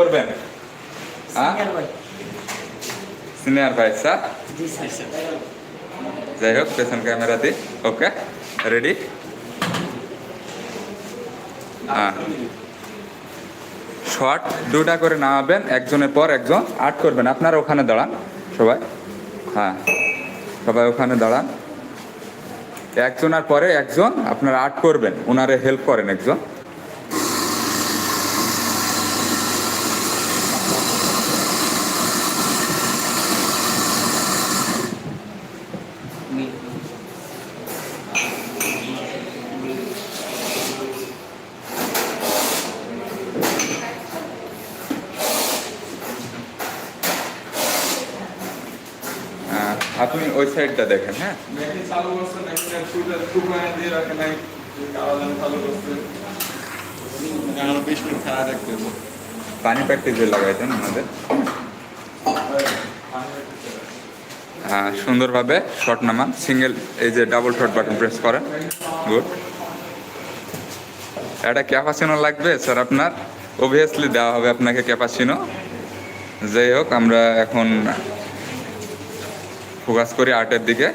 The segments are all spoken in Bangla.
করবেন? হ্যাঁ সিনিয়র ভাই। স্যার যাই হোক পেছন ক্যামেরাতে ওকে রেডি হ্যাঁ শর্ট দুটা করে নামাবেন একজনের পর একজন আট করবেন। আপনারা ওখানে দাঁড়ান সবাই। হ্যাঁ সবাই ওখানে দাঁড়ান। একজনের পরে একজন আপনারা আট করবেন। ওনারে হেল্প করেন একজন। আপনি ওই সাইডটা দেখেন হ্যাঁ? চালু করছে সুইটা শুকায় দিয়ে রাখে নাই চালু করছে। বিশ মিনিট খারাপ রাখতে পানি প্র্যাকটিসে লাগাইতেন আমাদের। সুন্দরভাবে শর্ট নামান সিঙ্গেল এই যে ডাবল শর্ট বাটন প্রেস করেন গুড। এটা ক্যাপাসিনো লাগবে স্যার আপনার। অবভিয়াসলি দেওয়া হবে আপনাকে ক্যাপাসিনো যাই হোক আমরা এখন ফোকাস করি আর্টের দিকে।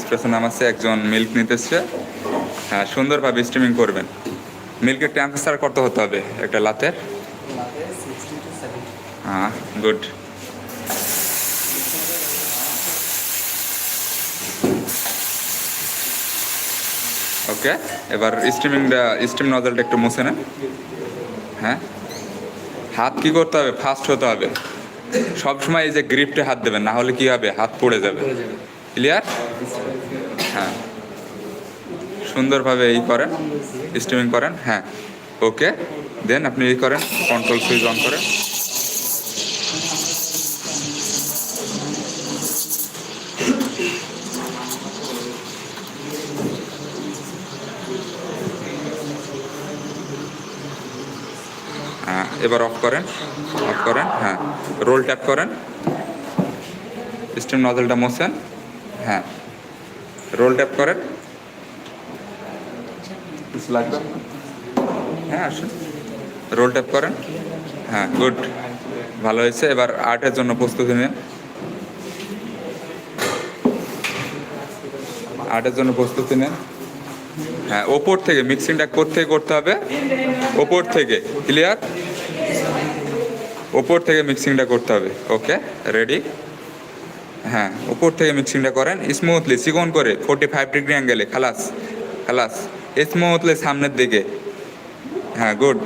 স্প্রেসো নামাচ্ছে, একজন মিল্ক নিতেছে। হ্যাঁ সুন্দরভাবে স্ট্রিমিং করবেন। মিল্কের টেম্পারেচার কত হতে হবে একটা লাতের? হ্যাঁ গুড ওকে এবার স্টিমিংটা স্টিম নজলটা একটু মুছে নেন। হ্যাঁ হাত কি করতে হবে? ফাস্ট হতে হবে। সবসময় এই যে গ্রিপটে হাত দেবেন না হলে কি হবে? হাত পড়ে যাবে। ক্লিয়ার হ্যাঁ। সুন্দরভাবে এই করেন স্টিমিং করেন হ্যাঁ। ওকে দেন আপনি এই করেন কন্ট্রোল সুইচ অন করেন। হ্যাঁ এবার অফ করেন। অফ করেন হ্যাঁ রোল ট্যাপ করেন স্টিম নজলটা মোছেন হ্যাঁ রোল ট্যাপ করেন। কিছু লাগবে? হ্যাঁ আসুন রোল ট্যাপ করেন হ্যাঁ গুড ভালো হয়েছে এবার আর্টের জন্য প্রস্তুতি নিন। আর্টের জন্য প্রস্তুতি নেন। হ্যাঁ ওপর থেকে মিক্সিংটা থেকে করতে হবে? ওপর থেকে ক্লিয়ার ওপর থেকে মিক্সিংটা করতে হবে। ওকে রেডি হ্যাঁ উপর থেকে মিক্সিংটা করেন। স্মুথলি চিকন করে ফোর্টি ফাইভ ডিগ্রি অ্যাঙ্গেলে খালাস খালাস। স্মুথলি সামনের দিকে। হ্যাঁ গুড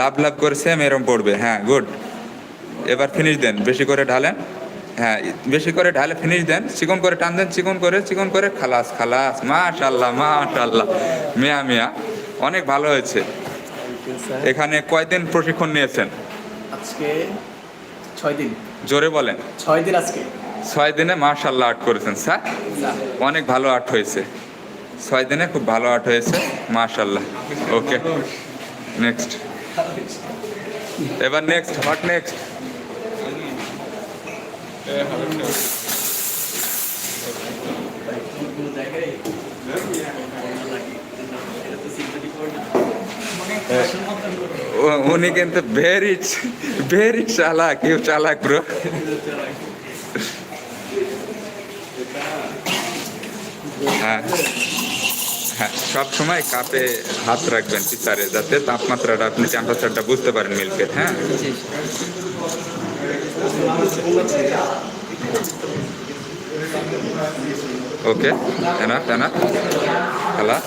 লাভ লাভ করে সেম এরম পড়বে। হ্যাঁ গুড এবার ফিনিশ দেন। বেশি করে ঢালেন। হ্যাঁ বেশি করে ঢালে ফিনিশ দেন। চিকন করে টান দেন। চিকন করে চিকন করে খালাস খালাস। মাশাল্লাহ মাশাল্লাহ মিয়া মিয়া অনেক ভালো হয়েছে। এখানে কয়দিন প্রশিক্ষণ নিয়েছেন? আজকে ছয় দিন। জোরে বলেন। ছয় দিন আজকে। ছয় দিনে মাশাল্লাহ আর্ট করেছেন স্যার। অনেক ভালো আর্ট হয়েছে। ছয় দিনে খুব ভালো আর্ট হয়েছে মাশাল্লাহ ওকে নেক্সট। এবার নেক্সট হোয়াট নেক্সট উনি কিন্তু ভেরি ভেরি চালাক ইউ চালাক ব্রো হ্যাঁ হ্যাঁ সব সময় কাপে হাত রাখবেন পিসারে, যাতে তাপমাত্রাটা আপনি টেম্পারেচারটা বুঝতে পারেন মিল্কের হ্যাঁ? ওকে এনাফ এনাফ খালা।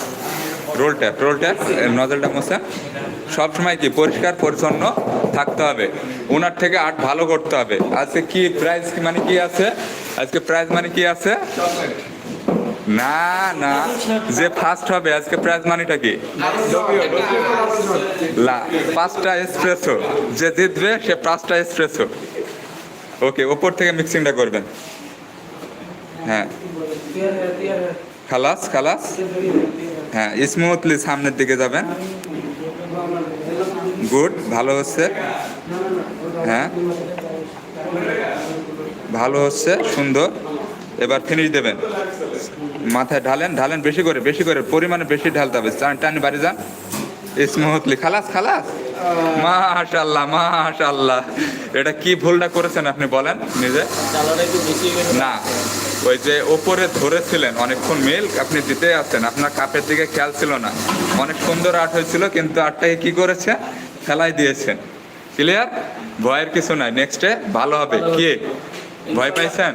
রোল ট্যাপ রোল ট্যাপ নজলটা মোছা। সব সময় কি পরিষ্কার, পরিচ্ছন্ন থাকতে হবে। ওনার থেকে আর্ট ভালো করতে হবে। আজকে কি প্রাইজ মানে কি আছে? আজকে প্রাইজ মানে কি আছে? না না। যে ফার্স্ট হবে, আজকে প্রাইজ মানিটা কি? লা, পাঁচটা এসপ্রেসো যে জিতবে, সে পাঁচটা এসপ্রেসো ওকে, ওপর থেকে মিক্সিংটা করবেন। হ্যাঁ। খালাস খালাস। হ্যাঁ স্মুথলি সামনের দিকে যাবেন। গুড ভালো হচ্ছে। হ্যাঁ। ভালো হচ্ছে সুন্দর। এবার ফিনিশ দেবেন। মাথায় ঢালেন ঢালেন বেশি করে বেশি করে পরিমাণে বেশি ঢালতে হবে। টান- বাড়ি যান। স্মুথলি খালাস খালাস। মাশাল্লাহ মাশাল্লাহ এটা কি ভুলটা করেছেন আপনি বলেন নিজে। না ওই যে ওপরে ধরেছিলেন অনেকক্ষণ মিল্ক আপনি দিতে আছেন। আপনার কাপের দিকে খেয়াল ছিল না। অনেক সুন্দর আর্ট হয়েছিল কিন্তু আর্টটাকে কি করেছে? ফেলাই দিয়েছেন। ক্লিয়ার ভয়ের কিছু নাই। নেক্সটে ভালো হবে। কে? ভয় পাইছেন?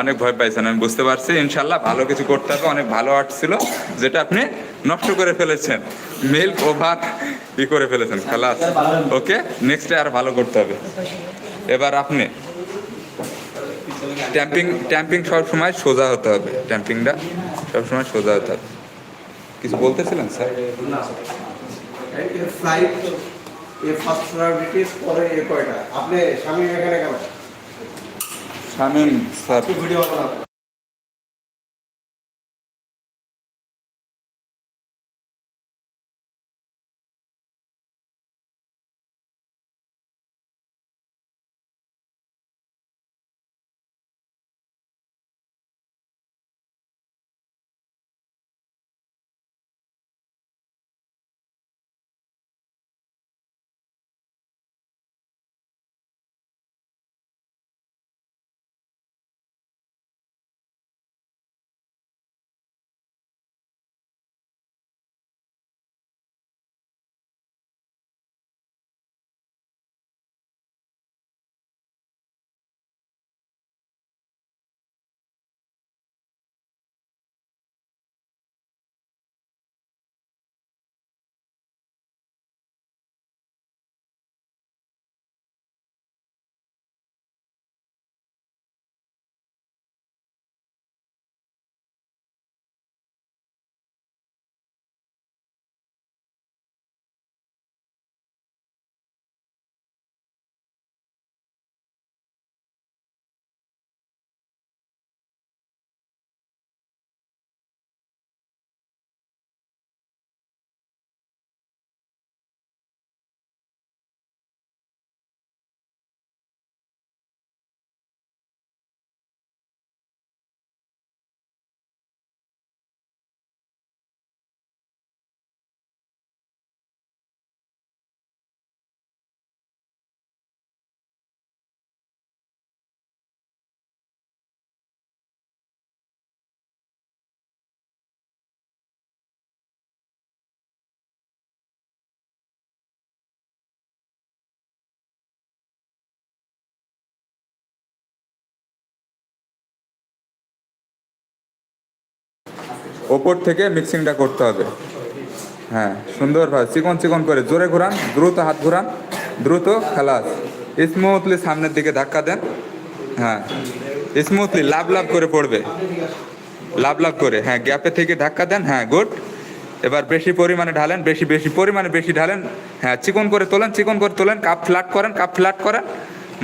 অনেক ভয় পাইছেন আমি বুঝতে পারছি। ইনশাল্লাহ ভালো কিছু করতে হবে। অনেক ভালো আর্ট ছিল যেটা আপনি নষ্ট করে ফেলেছেন। মিল্ক ওভার ই করে ফেলেছেন। খালাস ওকে নেক্সটে আর ভালো করতে হবে। এবার আপনি ট্যাম্পিং ট্যাম্পিং সব সময় সোজা হতে হবে। ট্যাম্পিংটা সব সময় সোজা হতে হবে। কিছু বলতেছিলেন স্যার? ফ্লাইট এ ফার্স্ট প্রায়োরিটিস পরে এ কয়টা? আপনি স্বামী এখানে কেন? স্বামী স্যার। ভিডিও ওপর থেকে মিক্সিংটা করতে হবে। হ্যাঁ সুন্দরভাবে চিকন চিকন করে, জোরে ঘোরান, দ্রুত হাত ঘোরান, দ্রুত খালাস। স্মুথলি সামনের দিকে ধাক্কা দেন। হ্যাঁ স্মুথলি লাভ লাভ করে পড়বে। লাভ লাভ করে হ্যাঁ গ্যাপে থেকে ধাক্কা দেন হ্যাঁ গুড এবার বেশি পরিমাণে ঢালেন, বেশি বেশি পরিমাণে বেশি ঢালেন হ্যাঁ চিকন করে তোলেন, চিকন করে তোলেন কাপ ফ্ল্যাট করেন কাপ ফ্ল্যাট করেন।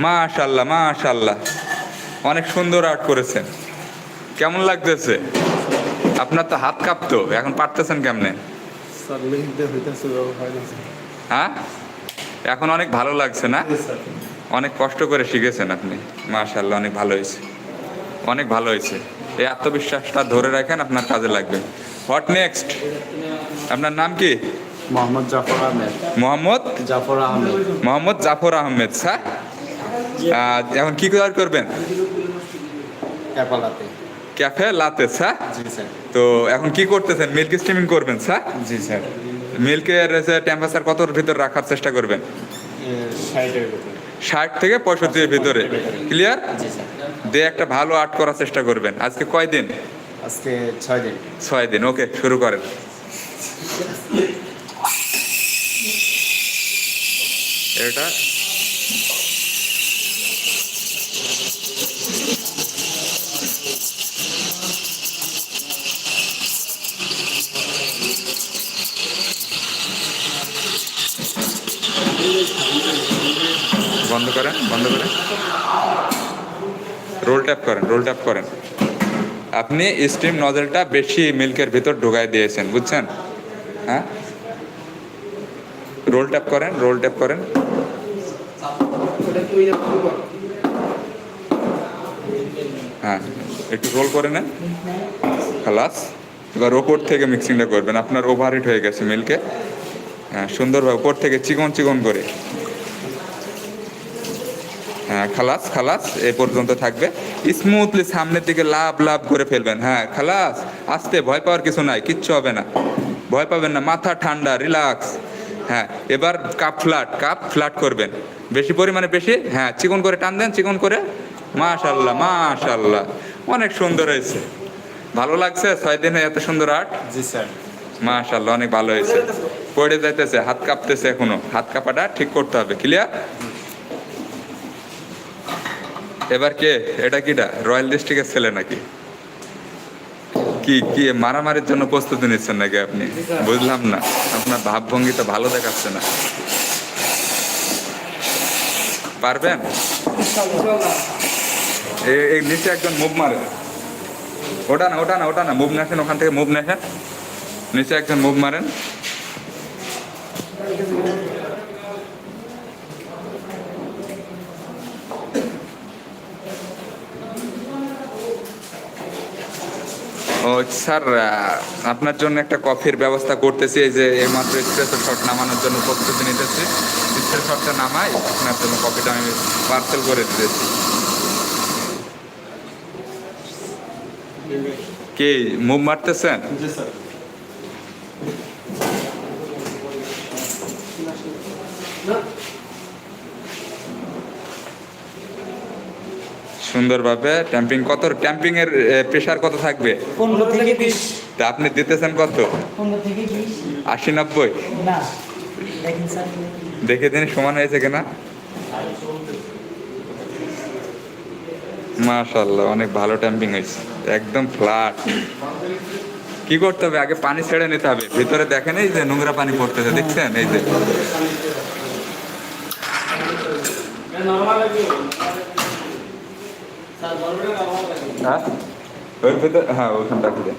মাশাল্লাহ মাশাল্লাহ। অনেক সুন্দর আর্ট করেছেন। কেমন লাগতেছে? আপনার তো হাত কাঁপতো এখন পারতেছেন কেমনে? হয় এখন অনেক ভালো লাগছে না? অনেক কষ্ট করে শিখেছেন আপনি। মাশাল্লাহ অনেক ভালো হয়েছে। অনেক ভালো হয়েছে। এই আত্মবিশ্বাসটা ধরে রাখেন আপনার কাজে লাগবে। What next? আপনার নাম কি? মোহাম্মদ জাফর আহমেদ। মোহাম্মদ? জাফর আহমেদ। মোহাম্মদ জাফর আহমেদ স্যার। এখন কি করবেন? ক্যাপালাতে ক্যাফে লাতে স্যার। জি স্যার। তো এখন কি করতেছেন? মিল্ক স্টিমিং করবেন স্যার? জি স্যার। মিল্কের টেম্পারেচার কতর ভিতর রাখার চেষ্টা করবেন? ষাট থেকে পঁয়ষট্টির ভিতরে। ক্লিয়ার জি স্যার। দিয়ে একটা ভালো আর্ট করার চেষ্টা করবেন। আজকে কয়দিন আজকে ছয় দিন। ছয় দিন ওকে শুরু করেন। এটা বন্ধ করেন বন্ধ করেন। রোল ট্যাপ করেন, রোল ট্যাপ করেন। আপনি স্টিম নজলটা বেশি মিল্কের ভিতর ঢুকাই দিয়েছেন, বুঝছেন? হ্যাঁ? রোল ট্যাপ করেন, রোল ট্যাপ করেন। হ্যাঁ একটু রোল করে নেন। খালাস, এবার ওপর থেকে মিক্সিংটা করবেন। আপনার ওভারহিট হয়ে গেছে মিল্কে। হ্যাঁ সুন্দরভাবে উপর থেকে চিকন চিকন করে। খালাস খালাস এ পর্যন্ত থাকবে। স্মুথলি সামনের দিকে লাভ লাভ করে ফেলবেন। হ্যাঁ খালাস আস্তে ভয় পাওয়ার কিছু নাই কিচ্ছু হবে না। ভয় পাবেন না মাথা ঠান্ডা রিল্যাক্স হ্যাঁ এবার কাপ ফ্ল্যাট কাপ ফ্ল্যাট করবেন। বেশি পরিমাণে বেশি হ্যাঁ চিকন করে টান দেন চিকন করে। মাশাল্লাহ মাশাল্লাহ অনেক সুন্দর হয়েছে। ভালো লাগছে ছয় দিনে এত সুন্দর আর্ট? জি স্যার। মাশাল্লাহ অনেক ভালো হয়েছে। পড়ে যাইতেছে হাত কাঁপতেছে এখনও। হাত কাঁপাটা ঠিক করতে হবে ক্লিয়ার এবার কে? এটা কিটা? রয়্যাল ডিস্ট্রিক্টের ছেলে নাকি? কি কি মারামারির জন্য প্রস্তুতি নিচ্ছেন নাকি আপনি? বুঝলাম না। আপনার ভাবভঙ্গি তো ভালো দেখাচ্ছে না। পারবেন? এই নিচে একজন মুভ মারে। ওটা না ওটা না ওটা না। মুভ নেছেন ওখান থেকে মুভ নেছেন নিচে একজন মুভ মারেন। ও স্যার আপনার জন্য একটা কফির ব্যবস্থা করতেছি এই যে এইমাত্র এক্সপ্রেসো শট নামানোর জন্য প্রস্তুতি নিতেছি। স্প্রেসো শটটা নামাই আপনার জন্য কফিটা আমি পার্সেল করে দিতেছি। কে মুভ মারতেছেন? জি স্যার। সুন্দরভাবে ট্যাম্পিং কত ট্যাম্পিং এর প্রেশার কত থাকবে? পনেরো থেকে বিশ। তা আপনি দিতেছেন কত? পনেরো থেকে বিশ। আশি নব্বই? দেখে দিন সমান হয়েছে কিনা? মাশাল্লাহ অনেক ভালো ট্যাম্পিং হয়েছে। একদম ফ্ল্যাট কি করতে হবে? আগে পানি ছেড়ে নিতে হবে। ভিতরে দেখেন এই যে নোংরা পানি পড়তেছে দেখছেন? এই যে। হ্যাঁ? ওর ভিতরে হ্যাঁ দেন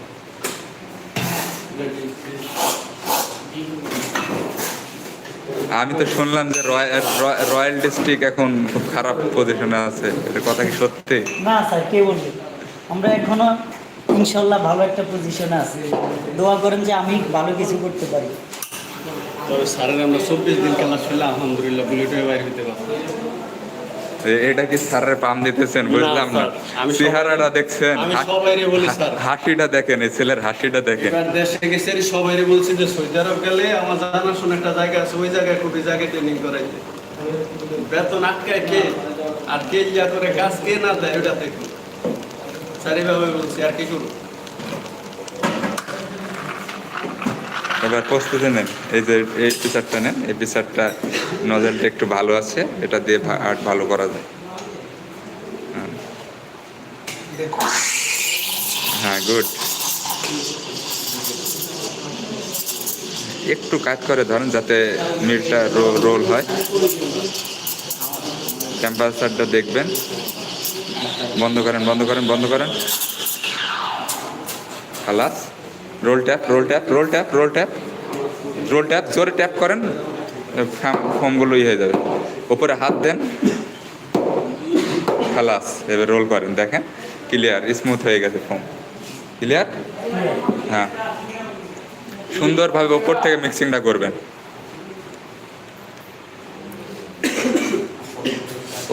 আমি তো শুনলাম যে রয়্যাল রয়্যাল ডিস্ট্রিক্ট এখন খুব খারাপ পজিশনে আছে। এটা কথা কি সত্যি? না স্যার কে বলবে? আমরা এখনও ইনশাল্লাহ ভালো একটা পজিশনে আছি। দোয়া করেন যে আমি ভালো কিছু করতে পারি। তবে স্যারের আমরা চব্বিশ দিন খেলা ছিল আলহামদুলিল্লাহ বুলেটে বাইরে হতে পারছি। এ- এটা কি স্যারের পাম দিতেছেন? বুঝলাম না। চেহারাটা দেখছেন। হাসিটা দেখেন এই ছেলের হাসিটা দেখেন। দেশে গেছে সবাই বলছি যে সৌদি আরব গেলে আমার জানাশোনা একটা জায়গা আছে ওই জায়গায় খুবই জায়গায় ট্রেনিং করাইতে বেতন আটকায় কে? আর কে ইয়া করে কাজ কে না দেয় ওটা দেখুন স্যার এইভাবে বলছি আর কি করব? এবার প্রস্তুতি নেন। এই যে এই পিসারটা নেন, এই পিসারটা নজরটা একটু ভালো আছে, এটা দিয়ে আর্ট ভালো করা যায়। হ্যাঁ। গুড। একটু কাজ করে ধরেন যাতে মিলটা রোল হয়। টেম্পারেচারটা দেখবেন। বন্ধ করেন বন্ধ করেন বন্ধ করেন। খালাস। Roll tap roll tap roll tap roll tap roll tap জোরে ট্যাপ করেন ফর্মগুলো ইয়ে হয়ে যাবে। ওপরে হাত দেন। খালাস, এবার রোল করেন, দেখেন। ক্লিয়ার স্মুথ হয়ে গেছে ফর্ম ক্লিয়ার হ্যাঁ। সুন্দরভাবে ওপর থেকে মিক্সিংটা করবেন।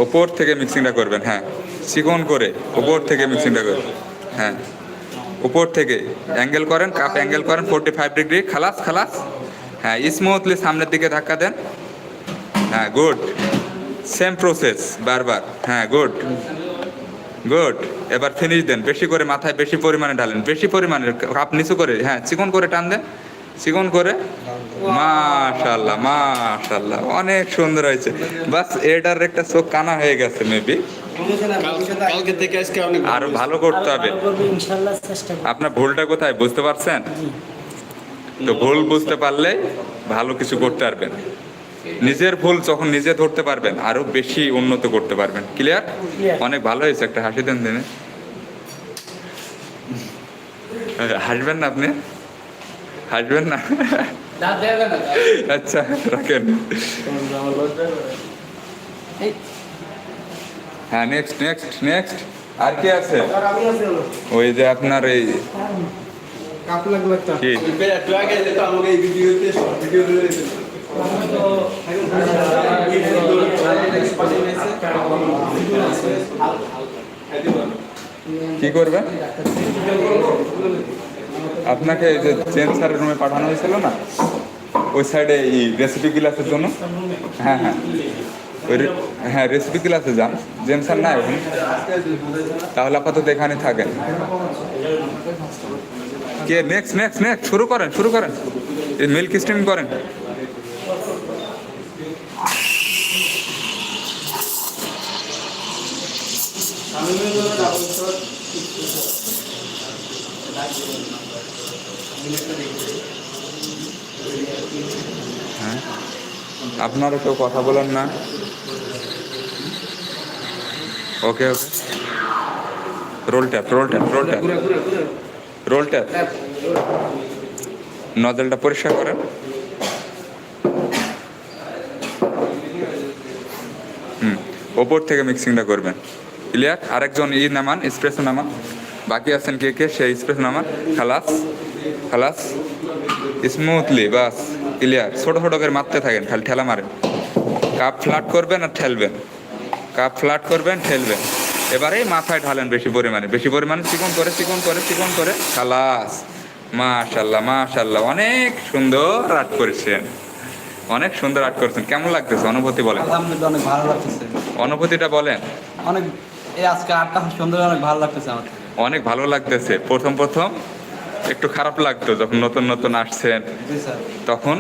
ওপর থেকে মিক্সিংটা করবেন হ্যাঁ। চিকন করে ওপর থেকে মিক্সিংটা করবেন। হ্যাঁ। উপর থেকে অ্যাঙ্গেল করেন কাপ অ্যাঙ্গেল করেন ফোরটি ফাইভ ডিগ্রি খালাস খালাস। হ্যাঁ স্মুথলি সামনের দিকে ধাক্কা দেন। হ্যাঁ গুড সেম প্রসেস বারবার। হ্যাঁ গুড গুড এবার ফিনিশ দেন। বেশি করে মাথায় বেশি পরিমাণে ঢালেন। বেশি পরিমাণে কাপ নিচু করে হ্যাঁ চিকন করে টান দেন। চিকন করে? মাশাল্লাহ মাশাল্লাহ অনেক সুন্দর হয়েছে। বাস এটার একটা চোখ কানা হয়ে গেছে মেবি কালকে থেকে আজকে অনেক আরও ভালো করতে হবে। আপনার ভুলটা কোথায় বুঝতে পারছেন? তো ভুল বুঝতে পারলে ভালো কিছু করতে পারবেন। নিজের ভুল যখন নিজে ধরতে পারবেন আরও বেশি উন্নত করতে পারবেন। ক্লিয়ার অনেক ভালো হয়েছে একটা হাসি দেন দিনে। হাসবেন না আপনি? হাসবেন না? আচ্ছা রাখেন। হ্যাঁ নেক্সট নেক্সট নেক্সট আর কি আছে? ওই যে আপনার এই কি? একটু আপনাকে যে জেন স্যারের রুমে পাঠানো হয়েছিল না, ওই সাইডে এই রেসিপি ক্লাসের জন্য? হ্যাঁ হ্যাঁ। ওই হ্যাঁ রেসিপি ক্লাসে যান। জেন স্যার না এখন তাহলে আপাতত এখানে থাকেন। কে? নেক্সট নেক্সট নেক্সট শুরু করেন শুরু করেন। এই মিল্ক স্টিম করেন। হ্যাঁ। আপনারা কেউ কথা বলেন না? Okay okay. Roll tap roll tap roll tap. Roll tap. নজলটা পরিষ্কার করেন। হুম ওপর থেকে মিক্সিংটা করবেন। ক্লিয়ার আরেকজন ই নামান স্প্রেসো নামান। বাকি আছেন কে কে? সেই স্প্রেসো নামান খালাস। খালাস? স্মুথলি বাস ক্লিয়ার ছোট ছোট করে মারতে থাকেন খালি ঠেলা মারেন। কাপ ফ্ল্যাট করবেন আর ঠেলবেন। কাপ ফ্ল্যাট করবেন ঠেলবেন। এবারে মাথায় ঢালেন বেশি পরিমাণে বেশি পরিমাণে চিকন করে চিকন করে চিকন করে। খালাস। মাশাল্লাহ মাশাল্লাহ অনেক সুন্দর আর্ট করেছেন। অনেক সুন্দর আর্ট করেছেন। কেমন লাগতেছে? অনুভূতি বলেন। আলহামদুলিল্লাহ অনেক ভালো লাগতেছে। অনুভূতিটা বলেন। অনেক এই আজকে আটটা সুন্দর অনেক ভালো লাগতেছে আমার অনেক ভালো লাগতেছে। প্রথম প্রথম একটু খারাপ লাগতো যখন নতুন নতুন আসছেন। তখন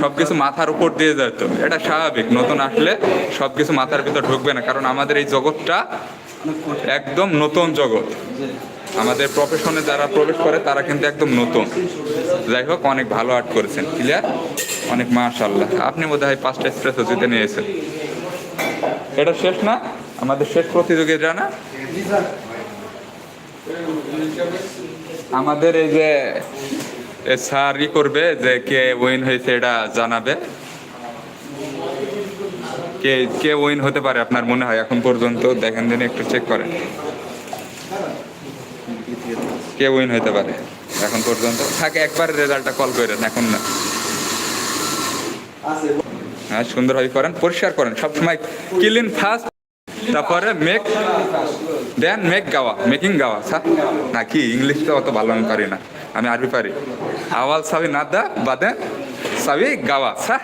সবকিছু মাথার উপর দিয়ে যেত। এটা স্বাভাবিক, নতুন আসলে সবকিছু মাথার ভিতর ঢুকবে না। কারণ আমাদের এই জগৎটা একদম নতুন জগৎ। আমাদের প্রফেশনে যারা প্রবেশ করে, তারা কিন্তু একদম নতুন। যাই হোক, অনেক ভালো আর্ট করেছেন। ক্লিয়ার অনেক মাশাল্লাহ আপনি বোধ হয় পাঁচটা এক্সপ্রেসও জিতে নিয়েছেন। এটা শেষ না? আমাদের শেষ প্রতিযোগিতা না আমাদের এই যে স্যার ই করবে যে কে উইন হয়েছে এটা জানাবে। কে কে উইন হতে পারে আপনার মনে হয়? এখন পর্যন্ত দেখেন দিন একটু চেক করেন। কে উইন হতে পারে এখন পর্যন্ত? থাকে একবার রেজাল্টটা কল করেন, এখন না। হ্যাঁ সুন্দরভাবে করেন, পরিষ্কার করেন। সবসময় ক্লিন ফার্স্ট তারপরে মেক দেন মেক গাওয়া মেকিং গাওয়া সা না কি ইংলিশটা অত ভালো আমি পারি না আমি আরবি পারি। আওয়াল সাবি না দা বাদে সাবি গাওয়া সা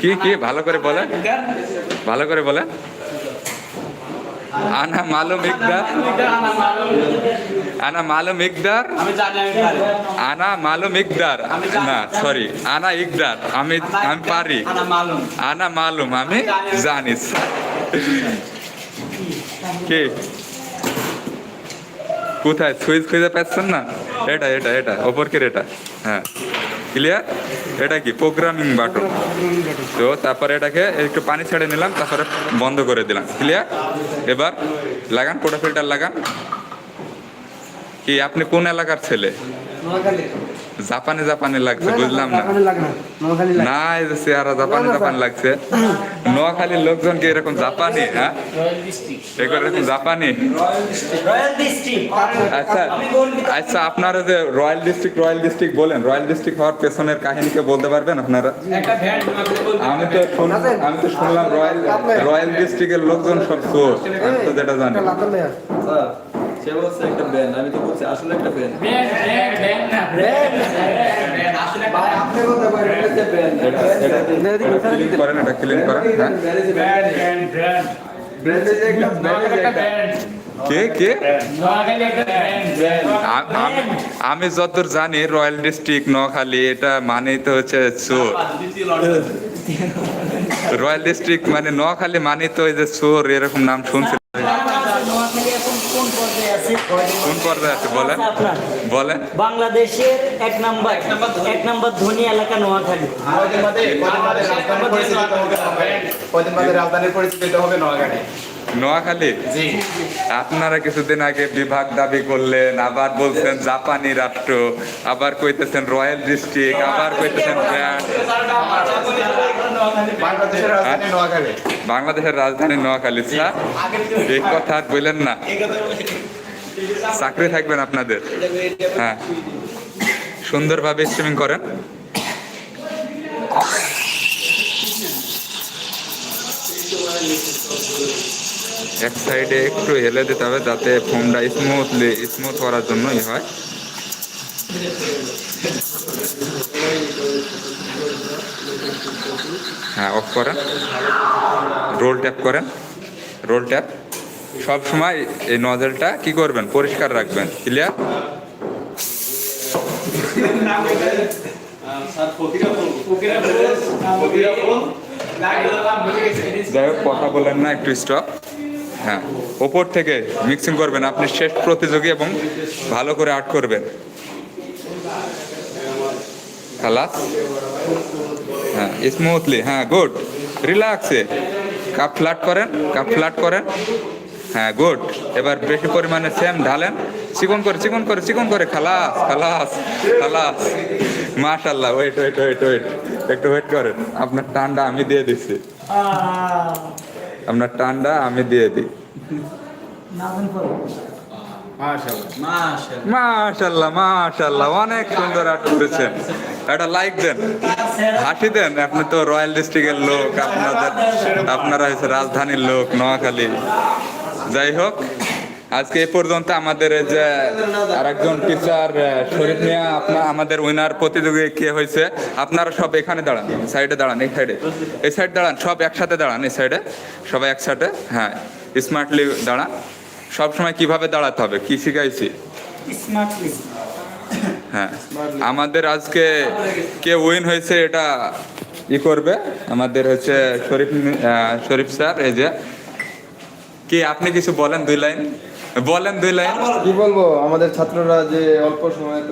কি কি ভালো করে বলে ভালো করে বলেন। আনা মালুম ইকদার। আনা মালুম ইকদার। আমি জানি আমি পারি। আনা মালুম ইকদার। না সরি আনা ইকদার। আমি আমি পারি। আনা মালুম। আনা মালুম আমি জানি কে? কোথায়? সুইচ খুঁজে পাচ্ছেন না? এটা এটা এটা ওপরকের এটা? হ্যাঁ। ক্লিয়ার এটা কি? প্রোগ্রামিং বাটন তো তারপরে এটাকে একটু পানি ছেড়ে নিলাম, তারপরে বন্ধ করে দিলাম। ক্লিয়ার এবার লাগান কোটা ফিল্টার লাগান। কি, আপনি কোন এলাকার ছেলে? জাপানি জাপানে লাগছে বুঝলাম না। না এই যে চেহারা জাপানি জাপানি লাগছে। নোয়াখালীর লোকজন কি এরকম জাপানি হ্যাঁ? এরকম জাপানি? আচ্ছা আচ্ছা আপনারা যে রয়্যাল ডিস্ট্রিক্ট রয়্যাল ডিস্ট্রিক্ট বলেন রয়্যাল ডিস্ট্রিক্ট হওয়ার পেছনের কাহিনীকে বলতে পারবেন আপনারা? আমি তো শুন- আমি তো শুনলাম রয়্যাল রয়্যাল ডিস্ট্রিক্টের লোকজন সব চোর আমি তো যেটা জানি। স্যার সে বলছে একটা ব্যান আমি তো বলছি আসলে একটা ব্যান করেন এটা ক্লিন করেন হ্যাঁ কে কে আমি- আমি যতদূর জানি রয়্যাল ডিস্ট্রিক্ট নোয়াখালী এটা মানেই তো হচ্ছে চোর রয়্যাল ডিস্ট্রিক্ট মানে নোয়াখালী মানে তো ওই যে চোর এরকম নাম শুনছি নোয়াখালী এখন কোন পর্যায়ে আছে কোন আছে বলেন। বলেন। বাংলাদেশের এক নাম্বার এক নাম্বার ধনী। এলাকা নোয়াখালী। রাজধানীর পরিস্থিতি হবে? নোয়াখালী? নোয়াখালী? আপনারা কিছুদিন আগে বিভাগ দাবি করলেন আবার বলছেন জাপানি রাষ্ট্র আবার কইতেছেন রয়্যাল ডিস্ট্রিক্ট আবার কইতেছেন বাংলাদেশের রাজধানী নোয়াখালী। বাংলাদেশের রাজধানী নোয়াখালী স্যার। এই কথা আর বললেন না। চাকরি থাকবেন আপনাদের। হ্যাঁ। সুন্দরভাবে স্ট্রিমিং করেন। এক সাইডে একটু হেলে দিতে হবে যাতে ফোমটা স্মুথলি স্মুথ করার জন্যই হয়। হ্যাঁ অফ করেন। রোল ট্যাপ করেন। রোল ট্যাপ সব সময় এই নজলটা কি করবেন? পরিষ্কার রাখবেন ক্লিয়ার যাই হোক, কথা বলেন না, একটু স্টপ হ্যাঁ ওপর থেকে মিক্সিং করবেন, আপনি শেষ প্রতিযোগী এবং ভালো করে আর্ট করবেন। খালাস? হ্যাঁ স্মুথলি হ্যাঁ গুড রিল্যাক্সে কাপ ফ্ল্যাট করেন, কাপ ফ্ল্যাট করেন। হ্যাঁ গুড এবার বেশি পরিমাণে সেম ঢালেন। চিকন করে চিকন করে চিকন করে, খালাস খালাস খালাস। মাশাল্লাহ ওয়েট ওয়েট ওয়েট ওয়েট একটু ওয়েট করেন। আপনার টান্ডা আমি দিয়ে দিচ্ছি। আপনার টান্ডা আমি দিয়ে দিই। মাশাল্লাহ মাশাল্লাহ অনেক সুন্দর আর্ট করেছেন একটা লাইক দেন, হাসি দেন। আপনি তো রয়্যাল ডিস্ট্রিক্টের লোক, আপনাদের, আপনারা হচ্ছে রাজধানীর লোক, নোয়াখালী। যাই হোক আজকে এ পর্যন্ত আমাদের যে আরেকজন টিচার শরীফ মিয়া আপনার আমাদের উইনার প্রতিযোগী কে হয়েছে আপনারা সব এখানে দাঁড়ান সাইডে দাঁড়ান এই সাইডে এই সাইড দাঁড়ান সব একসাথে দাঁড়ান এই সাইডে সবাই একসাথে হ্যাঁ স্মার্টলি দাঁড়ান। সব সময় কীভাবে দাঁড়াতে হবে কি শিখাইছি? হ্যাঁ আমাদের আজকে কে উইন হয়েছে এটা ই করবে আমাদের হচ্ছে শরীফ শরীফ স্যার এই যে কি? আপনি কিছু বলেন দুই লাইন। বলেন দুই লাইন। কি বলব? আমাদের ছাত্ররা যে অল্প সময়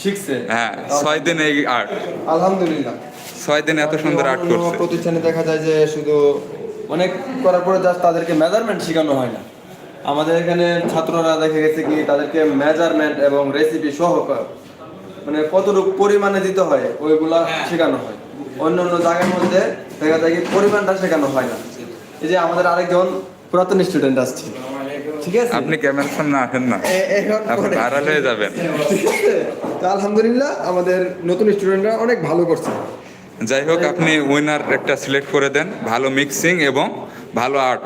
শিখছে হ্যাঁ ছয় দিন এই আর্ট আলহামদুলিল্লাহ। ছয় দিন এত সুন্দর আর্ট করছে। প্রতিষ্ঠানে দেখা যায় যে শুধু অনেক করার পরে জাস্ট তাদেরকে মেজারমেন্ট শেখানো হয় না। আমাদের এখানে ছাত্ররা দেখা গেছে কি তাদেরকে মেজারমেন্ট এবং রেসিপি সহ মানে কতটুকু পরিমাণে দিতে হয় ওইগুলা শেখানো হয়। অন্য অন্য জায়গার মধ্যে দেখা যায় কি পরিমাণটা শেখানো হয় না। এই যে আমাদের আরেকজন পুরাতন স্টুডেন্ট আসছি। ঠিক আছে? আপনি ক্যামেরার সামনে আসেন না। এখন আপনি ভাইরাল হয়ে যাবেন। ঠিক আছে তো আলহামদুলিল্লাহ আমাদের নতুন স্টুডেন্টরা অনেক ভালো করছে। যাই হোক আপনি উইনার একটা সিলেক্ট করে দেন। ভালো মিক্সিং এবং ভালো আর্ট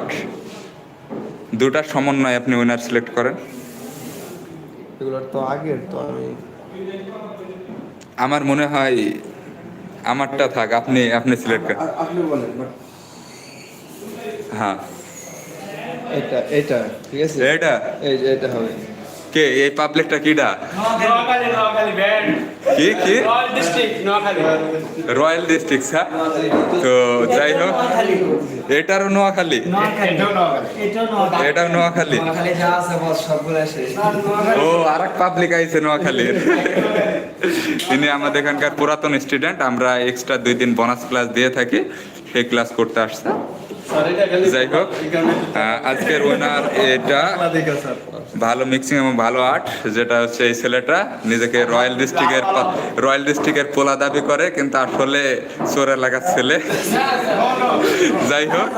দুটার সমন্বয় আপনি উইনার সিলেক্ট করেন। এগুলোর তো আগের তো আমি আমার মনে হয় আমারটা থাক আপনি আপনি সিলেক্ট করেন। আপনি বলেন হ্যাঁ। এটা এটা ঠিক আছে? এটা? এই যে এটা হবে। কে এই পাবলিকটা কিডা? নোয়াখালী নোয়াখালী ব্যান্ড কি কি? Royal district Noakhali royal district sir. তো যাই হোক এটারও নোয়াখালী নোয়াখালী এটাও নোয়াখালী। ও আর এক পাবলিক আইছে নোয়াখালীর তিনি আমাদের এখানকার পুরাতন স্টুডেন্ট আমরা এক্সট্রা দুই দিন বোনাস ক্লাস দিয়ে থাকি। সেই ক্লাস করতে আসছে। যাই হোক আজকের ওনার এটা। ভালো মিক্সিং এবং ভালো আর্ট যেটা হচ্ছে এই ছেলেটা নিজেকে রয়্যাল ডিস্ট্রিক্টের রয়্যাল ডিস্ট্রিক্টের পোলা দাবি করে কিন্তু আসলে চোর এলাকার ছেলে। যাই হোক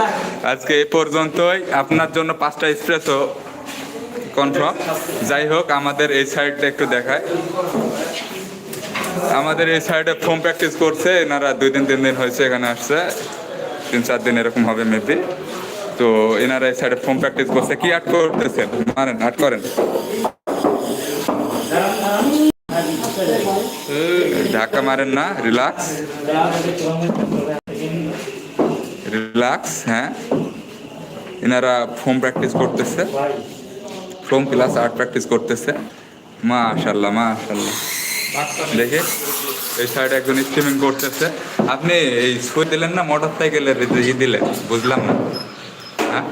আজকে এ পর্যন্তই। আপনার জন্য পাঁচটা স্প্রেসও কনফার্ম যাই হোক আমাদের এই সাইডটা একটু দেখায়। আমাদের এই সাইডে ফোম প্র্যাকটিস করছে এনারা দুই দিন তিন দিন হয়েছে এখানে আসছে। তিন চার দিন এরকম হবে মেবি তো এনারা এই সাইডে ফোম প্র্যাকটিস করছে। কি আর্ট করতেছেন মারেন, আর্ট করেন। ধাক্কা মারেন না রিল্যাক্স রিল্যাক্স হ্যাঁ। এনারা ফোম প্র্যাকটিস করতেছে। ফোম ক্লাস আর্ট প্র্যাকটিস করতেছে। মাশাল্লাহ মাশাল্লাহ। দেখে, এই সাইডে একজন স্ট্রিমিং করতেছে। আপনি এই সুই দিলেন না মোটর সাইকেলের ই দিলেন? বুঝলাম না। হ্যাঁ?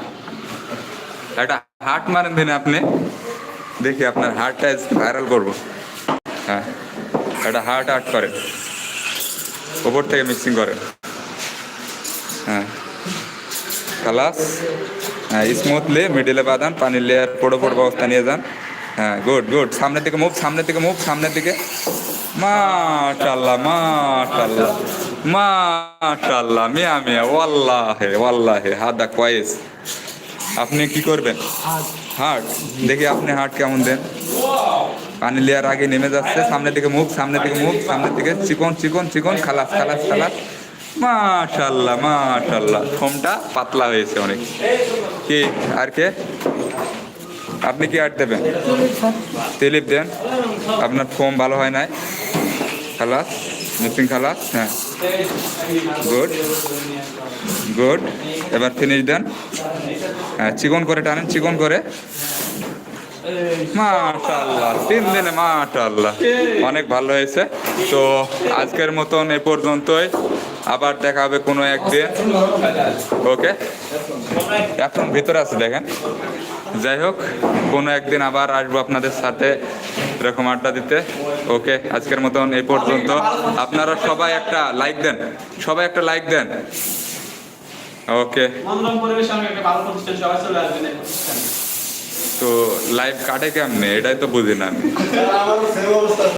একটা হার্ট মারেন দিন আপনি। দেখি আপনার হার্টটা ভাইরাল করব। হ্যাঁ একটা হার্ট আর্ট করেন। ওপর থেকে মিক্সিং করেন। হ্যাঁ। খালাস। হ্যাঁ স্মুথলি মিডিলে বাঁধান, পানির লেয়ার পড়ো পড়ো অবস্থা নিয়ে যান। হ্যাঁ গুড গুড সামনের দিকে মুভ সামনের দিকে মুভ সামনের দিকে। মাশাল্লাহ মাশাল্লাহ মাশাল্লাহ মিয়া মিয়া, ওয়াল্লাহে ওয়াল্লাহে, হাদা কয়েস আপনি কি করবেন? হার্ট দেখি আপনি হার্ট কেমন দেন। পানি লেয়ার আগে নেমে যাচ্ছে, সামনের দিকে মুখ সামনের দিকে মুখ সামনের দিকে চিকন চিকন চিকন, খালাস খালাস খালাস। মাশাল্লাহ মাশাল্লাহ ফোমটা পাতলা হয়েছে অনেক। কি? আর কে? আপনি কি আট দেবেন? তেলিপ দেন। আপনার ফোম ভালো হয় নাই। খালাস, মিসিং খালাস হ্যাঁ। গুড। গুড। এবার ফিনিশ দেন। হ্যাঁ চিকন করে টানেন, চিকন করে। তিন দিনে অনেক ভালো হয়েছে। তো আজকের মতন এ পর্যন্তই। আবার দেখা হবে কোনো একদিন। ওকে? এখন ভিতরে আছে, দেখেন। যাই হোক কোনো একদিন আবার আসব আপনাদের সাথে এরকম আড্ডা দিতে। ওকে আজকের মতন এই পর্যন্ত। আপনারা সবাই একটা লাইক দেন। সবাই একটা লাইক দেন। ওকে। তো লাইভ কাটে কেমনে? এটাই তো বুঝি না আমি।